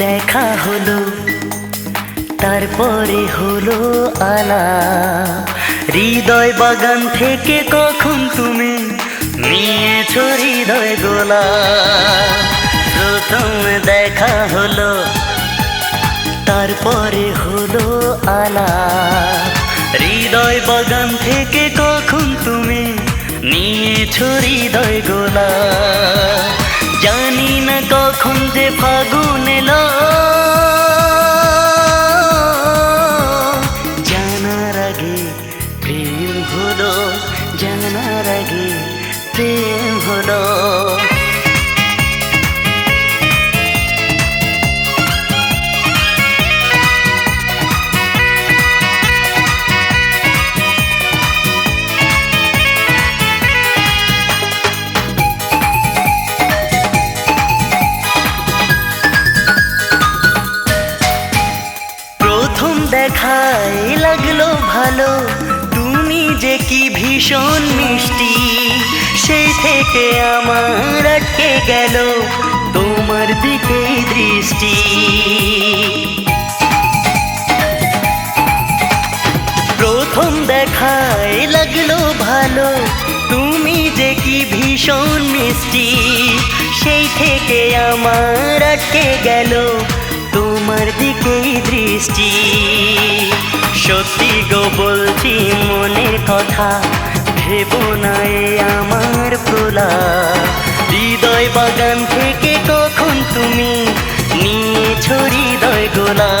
দেখা হলো, তারপরে হলো আলা। হৃদয় বাগান থেকে কখন তুমি নিয়েছো হৃদয় গোলা? প্রথম দেখা হলো, তারপরে হলো আলা। হৃদয় বাগান থেকে কখন তুমি নিয়েছো হৃদয় গোলা? জানি না কখন যে ফাগুন এলো। জানার আগে প্রেম হলো জানার আগে প্রেম হলো। প্রথম দেখায় লাগল ভালো। তুমি যে কি ভীষণ মিষ্টি, সেই থেকে আমার আটকে গেল তোমার দিকে দৃষ্টি। প্রথম দেখায় লাগল ভালো, তুমি যে কি ভীষণ মিষ্টি, সেই থেকে আমার আটকে গেল তোমার দিকেই দৃষ্টি। সত্যি গো বলছি, মনের কথা ভেব না এ আমার প্রলা হৃদয় বাগান থেকে কখন তুমি নিয়েছো হৃদয় গোলা?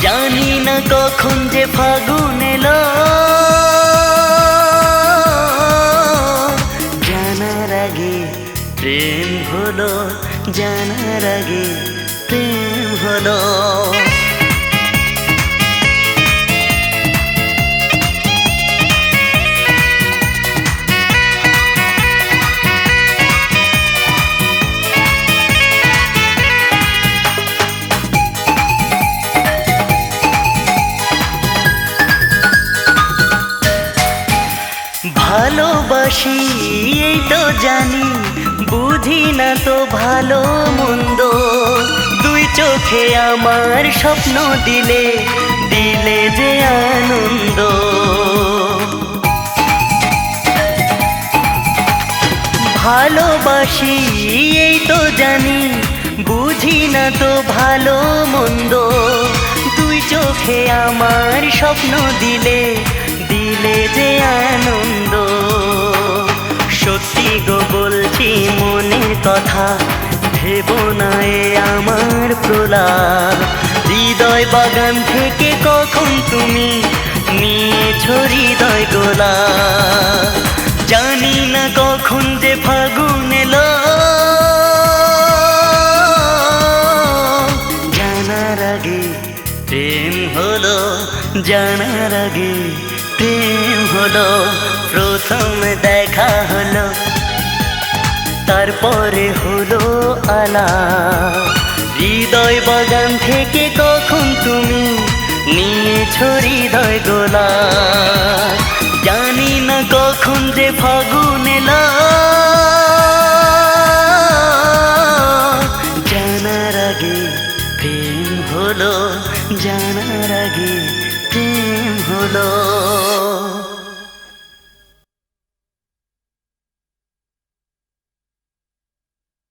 জানি না কখন যে ফাগুন এলো। জানার আগে প্রেম হলো, জানার আগে হলো। ভালোবাসি এই তো জানি বুঝি না তো ভালো মন্দ। চোখে আমার স্বপ্ন দিলে দিলে যে আনন্দ। ভালোবাসি, এই তো জানি, বুঝি না তো ভালো মন্দ। দুই চোখে আমার স্বপ্ন দিলে দিলে যে আনন্দ। সত্যি গো বলছি, মনের কথা ভেব না এ আমার প্রলাপ হৃদয় বাগান থেকে কখন তুমি নিয়েছো হৃদয় গোলা? জানি না কখন যে ফাগুন এলো। জানার আগে প্রেম হলো, জানার আগে প্রেম হলো, প্রথম দেখা হলো। তারপরে হলো আলা ওই বাগান থেকে কখন তুমি নিয়েছ হৃদয় গোলা জানি না কখন যে ফাগুন জানার আগে প্রেম হলো, জানার আগে প্রেম হলো।